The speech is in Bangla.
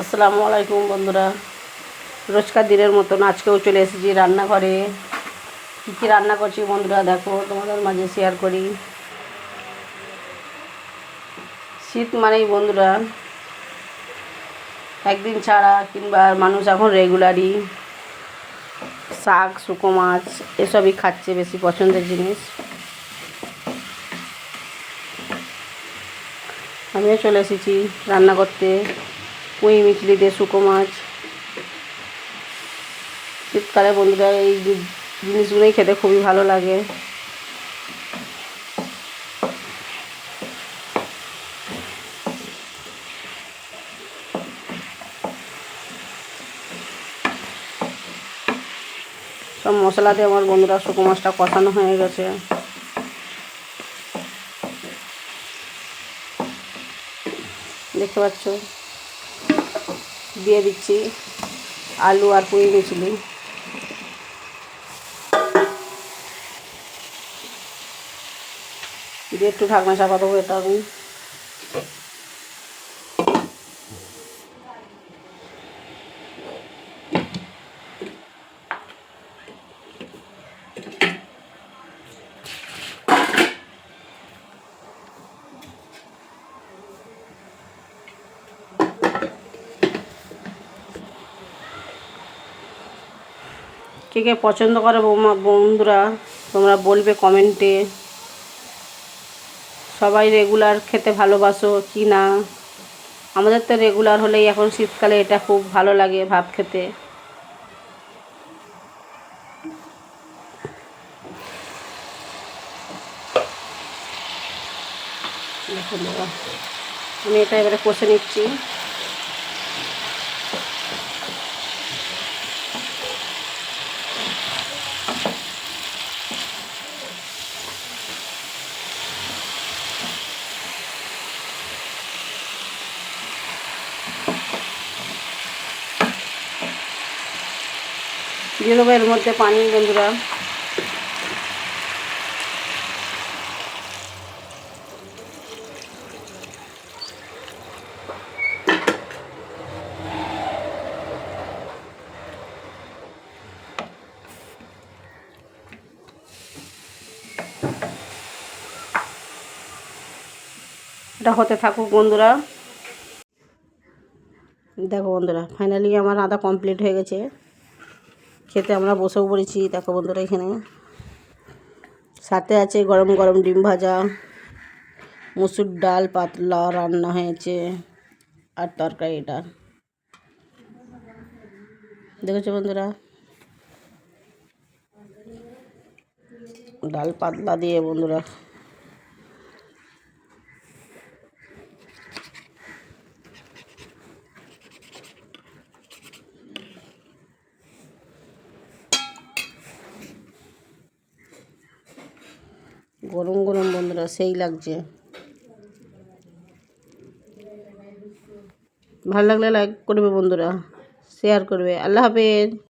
আসসালামু আলাইকুম বন্ধুরা। রোজকার দিনের মতন আজকেও চলে এসেছি রান্নাঘরে। কী কী রান্না করছি বন্ধুরা দেখো, তোমাদের মাঝে শেয়ার করি। শীত মানেই বন্ধুরা, একদিন ছাড়া কিংবা মানুষ এখন রেগুলারই শাক, শুকো মাছ এসবই খাচ্ছে বেশি পছন্দের জিনিস। আমিও চলে এসেছি রান্না করতে। পুঁই মিচড়ি দিয়ে শুকো মাছ। শীতকালে বন্ধুরা এই জিনিসগুলোই খেতে খুবই ভালো লাগে। সব মশলা দিয়ে আমার বন্ধুরা শুকো মাছটা কষানো হয়ে গেছে। দেখতে পাচ্ছ? দিয়ে দিচ্ছি আলু আর পুঁই গেছিলি দিয়ে একটু ঢাকনা চাপা দেবো এটা আমি। কে কে পছন্দ করে বৌমা, বন্ধুরা, তোমরা বলবে কমেন্টে। সবাই রেগুলার খেতে ভালোবাসো কি না? আমাদের তো রেগুলার হলেই এখন শীতকালে এটা খুব ভালো লাগে ভাত খেতে। আমি এটা এবারে কষে নিচ্ছি। দিয়ে দেবো এর মধ্যে পানি, বন্ধুরা। এটা হতে থাকুক, বন্ধুরা। দেখো, বন্ধুরা ফাইনালি আমার আদা কমপ্লিট হয়ে গেছে। খেতে আমরা বসেও পড়েছি। দেখো বন্ধুরা এখানে। সাথে আছে গরম গরম ডিম ভাজা, মুসুর ডাল, পাতলা রান্না হয়েছে, আর তরকারিটা দেখেছ বন্ধুরা? ডাল পাতলা দিয়ে বন্ধুরা। গরম গরম বন্ধুরা সেই লাগছে। ভালো লাগলে লাইক করবে বন্ধুরা শেয়ার করবে। আল্লাহ হাফেজ।